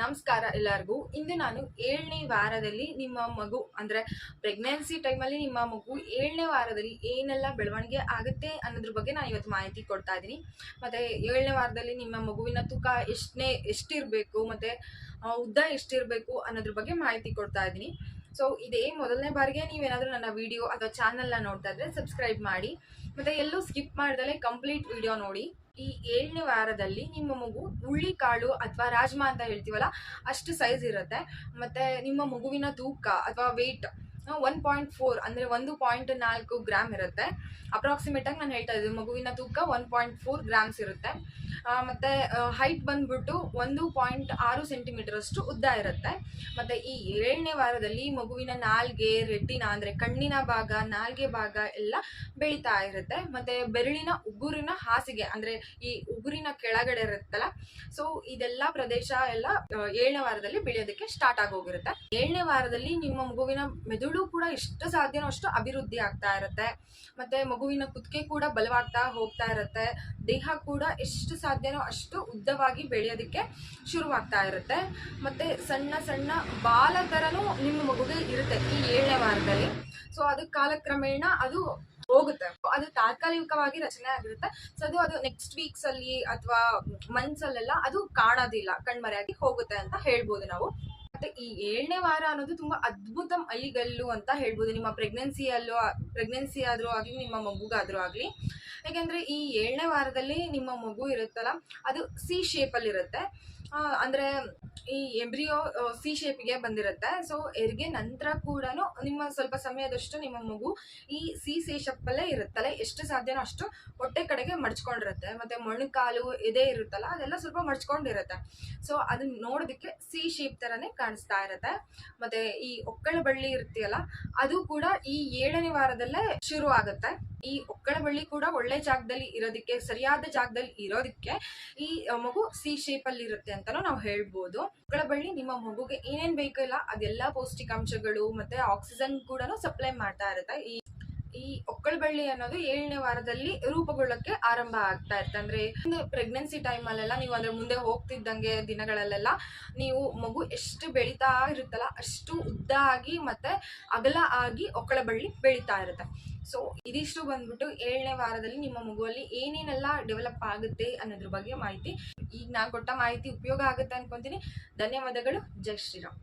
ನಮಸ್ಕಾರ ಎಲ್ಲರಿಗೂ. ಇಂದು ನಾನು ಏಳನೇ ವಾರದಲ್ಲಿ ನಿಮ್ಮ ಮಗು, ಅಂದ್ರೆ ಪ್ರೆಗ್ನೆನ್ಸಿ ಟೈಮಲ್ಲಿ ನಿಮ್ಮ ಮಗು ಏಳನೇ ವಾರದಲ್ಲಿ ಏನೆಲ್ಲ ಬೆಳವಣಿಗೆ ಆಗುತ್ತೆ ಅನ್ನೋದ್ರ ಬಗ್ಗೆ ನಾನು ಇವತ್ತು ಮಾಹಿತಿ ಕೊಡ್ತಾ ಇದ್ದೀನಿ. ಮತ್ತೆ ಏಳನೇ ವಾರದಲ್ಲಿ ನಿಮ್ಮ ಮಗುವಿನ ತೂಕ ಎಷ್ಟನೇ, ಎಷ್ಟಿರಬೇಕು, ಮತ್ತೆ ಉದ್ದ ಎಷ್ಟಿರಬೇಕು ಅನ್ನೋದ್ರ ಬಗ್ಗೆ ಮಾಹಿತಿ ಕೊಡ್ತಾ ಇದ್ದೀನಿ. ಸೊ ಇದೇ ಮೊದಲನೇ ಬಾರಿಗೆ ನೀವೇನಾದರೂ ನನ್ನ ವಿಡಿಯೋ ಅಥವಾ ಚಾನಲ್ನ ನೋಡ್ತಾ ಇದ್ರೆ ಸಬ್ಸ್ಕ್ರೈಬ್ ಮಾಡಿ. ಮತ್ತು ಎಲ್ಲೂ ಸ್ಕಿಪ್ ಮಾಡ್ದಲೆ ಕಂಪ್ಲೀಟ್ ವಿಡಿಯೋ ನೋಡಿ. ಈ ಏಳನೇ ವಾರದಲ್ಲಿ ನಿಮ್ಮ ಮಗು ಹುಳ್ಳಿ ಕಾಳು ಅಥವಾ ರಾಜ್ಮಾ ಅಂತ ಹೇಳ್ತೀವಲ್ಲ, ಅಷ್ಟು ಸೈಜ್ ಇರುತ್ತೆ. ಮತ್ತು ನಿಮ್ಮ ಮಗುವಿನ ತೂಕ ಅಥವಾ ವೆಯ್ಟ್ ಒನ್ ಪಾಯಿಂಟ್ ಫೋರ್ ಅಂದರೆ ಒಂದು ಪಾಯಿಂಟ್ ನಾಲ್ಕು ಗ್ರಾಮ್ ಇರುತ್ತೆ. ಅಪ್ರಾಕ್ಸಿಮೇಟ್ ಆಗಿ ನಾನು ಹೇಳ್ತಾ ಇದ್ದೀನಿ ಮಗುವಿನ ತೂಕ ಒನ್ ಪಾಯಿಂಟ್ ಫೋರ್ ಗ್ರಾಮ್ಸ್ ಇರುತ್ತೆ. ಮತ್ತು ಮತ್ತೆ ಹೈಟ್ ಬಂದ್ಬಿಟ್ಟು ಒಂದು ಪಾಯಿಂಟ್ ಆರು ಸೆಂಟಿಮೀಟರ್ ಅಷ್ಟು ಉದ್ದ ಇರುತ್ತೆ. ಮತ್ತೆ ಈ ಏಳನೇ ವಾರದಲ್ಲಿ ಮಗುವಿನ ನಾಲ್ಗೆ, ರೆಟ್ಟಿನ, ಅಂದರೆ ಕಣ್ಣಿನ ಭಾಗ, ನಾಲ್ಗೆ ಭಾಗ ಎಲ್ಲ ಬೆಳೀತಾ ಇರುತ್ತೆ. ಮತ್ತೆ ಬೆರಳಿನ ಉಗುರಿನ ಹಾಸಿಗೆ, ಅಂದ್ರೆ ಈ ಉಗುರಿನ ಕೆಳಗಡೆ ಇರುತ್ತಲ್ಲ ಸೊ ಇದೆಲ್ಲ ಪ್ರದೇಶ ಎಲ್ಲ ಏಳನೇ ವಾರದಲ್ಲಿ ಬೆಳೆಯೋದಕ್ಕೆ ಸ್ಟಾರ್ಟ್ ಆಗೋಗಿರುತ್ತೆ. ಏಳನೇ ವಾರದಲ್ಲಿ ನಿಮ್ಮ ಮಗುವಿನ ಮೆದುಳು ಕೂಡ ಎಷ್ಟು ಸಾಧ್ಯನೋ ಅಷ್ಟು ಅಭಿವೃದ್ಧಿ ಆಗ್ತಾ ಇರುತ್ತೆ. ಮತ್ತೆ ಮಗುವಿನ ಕುತ್ತಿಗೆ ಕೂಡ ಬಲವಾಗ್ತಾ ಹೋಗ್ತಾ ಇರುತ್ತೆ. ದೇಹ ಕೂಡ ಎಷ್ಟು ಸಾಧ್ಯನೋ ಅಷ್ಟು ಉದ್ದವಾಗಿ ಬೆಳೆಯೋದಕ್ಕೆ ಶುರುವಾಗ್ತಾ ಇರುತ್ತೆ. ಮತ್ತೆ ಸಣ್ಣ ಸಣ್ಣ ಬಾಲ ಥರನೂ ನಿಮ್ಮ ಮಗುಗೆ ಇರುತ್ತೆ ಈ ಏಳನೇ ವಾರದಲ್ಲಿ. ಸೊ ಅದು ಕಾಲಕ್ರಮೇಣ ಅದು ಹೋಗುತ್ತೆ. ಅದು ತಾತ್ಕಾಲಿಕವಾಗಿ ರಚನೆ ಆಗಿರುತ್ತೆ. ಸೊ ಅದು ಅದು ನೆಕ್ಸ್ಟ್ ವೀಕ್ಸ್ ಅಲ್ಲಿ ಅಥವಾ ಮಂತ್ಸ್ ಅಲ್ಲೆಲ್ಲ ಅದು ಕಾಣೋದಿಲ್ಲ. ಕಣ್ಮರೆಯಾಗಿ ಹೋಗುತ್ತೆ ಅಂತ ಹೇಳ್ಬೋದು ನಾವು. ಮತ್ತೆ ಈ ಏಳನೇ ವಾರ ಅನ್ನೋದು ತುಂಬಾ ಅದ್ಭುತ ಅಲ್ಲಿಗಲ್ಲು ಅಂತ ಹೇಳ್ಬೋದು. ನಿಮ್ಮ ಪ್ರೆಗ್ನೆನ್ಸಿಯಲ್ಲೂ ಪ್ರೆಗ್ನೆನ್ಸಿ ಆದ್ರೂ ಆಗ್ಲಿ ನಿಮ್ಮ ಮಗುಗಾದ್ರೂ ಆಗ್ಲಿ. ಯಾಕೆಂದ್ರೆ ಈ ಏಳನೇ ವಾರದಲ್ಲಿ ನಿಮ್ಮ ಮಗು ಇರುತ್ತಲ್ಲ ಅದು ಸಿ ಶೇಪಲ್ಲಿ ಇರುತ್ತೆ. ಆ, ಅಂದ್ರೆ ಈ ಎಂಬ್ರಿಯೋ ಸಿ ಶೇಪಿಗೆ ಬಂದಿರುತ್ತೆ. ಸೊ ಎರಿಗೆ ನಂತರ ಕೂಡ ನಿಮ್ಮ ಸ್ವಲ್ಪ ಸಮಯದಷ್ಟು ನಿಮ್ಮ ಮಗು ಈ ಸಿ ಸೇಷಪ್ಪಲ್ಲೇ ಇರುತ್ತಲ್ಲ, ಎಷ್ಟು ಸಾಧ್ಯನೋ ಅಷ್ಟು ಹೊಟ್ಟೆ ಕಡೆಗೆ ಮಡ್ಚ್ಕೊಂಡಿರುತ್ತೆ. ಮತ್ತೆ ಮೊಣಕಾಲು, ಎದೆ ಇರುತ್ತಲ್ಲ, ಅದೆಲ್ಲ ಸ್ವಲ್ಪ ಮಡ್ಚ್ಕೊಂಡಿರುತ್ತೆ. ಸೊ ಅದನ್ನ ನೋಡೋದಕ್ಕೆ ಸಿ ಶೇಪ್ ತರನೇ ಕಾಣಿಸ್ತಾ ಇರುತ್ತೆ. ಮತ್ತೆ ಈ ಒಕ್ಕಳ ಬಳ್ಳಿ ಇರ್ತೀಯಲ್ಲ, ಅದು ಕೂಡ ಈ ಏಳನೇ ವಾರದಲ್ಲೇ ಶುರು ಆಗುತ್ತೆ. ಈ ಒಕ್ಕಳ ಬಳ್ಳಿ ಕೂಡ ಒಳ್ಳೆ ಜಾಗದಲ್ಲಿ ಇರೋದಕ್ಕೆ, ಸರಿಯಾದ ಜಾಗದಲ್ಲಿ ಇರೋದಕ್ಕೆ ಈ ಮಗು ಸಿ ಶೇಪ್ ಅಲ್ಲಿ ಇರುತ್ತೆ ಅಂತಾನು ನಾವು ಹೇಳ್ಬೋದು. ಮಕ್ಕಳ ಬಳ್ಳಿ ನಿಮ್ಮ ಮಗುಗೆ ಏನೇನ್ ಬೇಕಲ್ಲ, ಅದೆಲ್ಲ ಪೌಷ್ಟಿಕಾಂಶಗಳು ಮತ್ತೆ ಆಕ್ಸಿಜನ್ ಕೂಡ ಸಪ್ಲೈ ಮಾಡ್ತಾ ಇರುತ್ತೆ. ಈ ಈ ಒಕ್ಕಳ ಬಳ್ಳಿ ಅನ್ನೋದು ಏಳನೇ ವಾರದಲ್ಲಿ ರೂಪುಗೊಳ್ಳಕ್ಕೆ ಆರಂಭ ಆಗ್ತಾ ಇರ್ತದೆ ಅಂದ್ರೆ ಪ್ರೆಗ್ನೆನ್ಸಿ ಟೈಮ್ ಅಲ್ಲೆಲ್ಲ ನೀವು ಅಂದ್ರೆ ಮುಂದೆ ಹೋಗ್ತಿದ್ದಂಗೆ ದಿನಗಳಲ್ಲೆಲ್ಲ ನೀವು ಮಗು ಎಷ್ಟು ಬೆಳೀತಾ ಇರುತ್ತಲ್ಲ ಅಷ್ಟು ಉದ್ದ ಆಗಿ ಮತ್ತೆ ಅಗಲ ಆಗಿ ಒಕ್ಕಳ ಬಳ್ಳಿ ಬೆಳೀತಾ ಇರುತ್ತೆ. ಸೊ ಇದಿಷ್ಟು ಬಂದ್ಬಿಟ್ಟು ಏಳನೇ ವಾರದಲ್ಲಿ ನಿಮ್ಮ ಮಗುವಲ್ಲಿ ಏನೇನೆಲ್ಲ ಡೆವಲಪ್ ಆಗುತ್ತೆ ಅನ್ನೋದ್ರ ಬಗ್ಗೆ ಮಾಹಿತಿ. ಈಗ ನಾನು ಕೊಟ್ಟ ಮಾಹಿತಿ ಉಪಯೋಗ ಆಗುತ್ತೆ ಅನ್ಕೊಂತೀನಿ. ಧನ್ಯವಾದಗಳು. ಜೈ ಶ್ರೀರಾಮ್.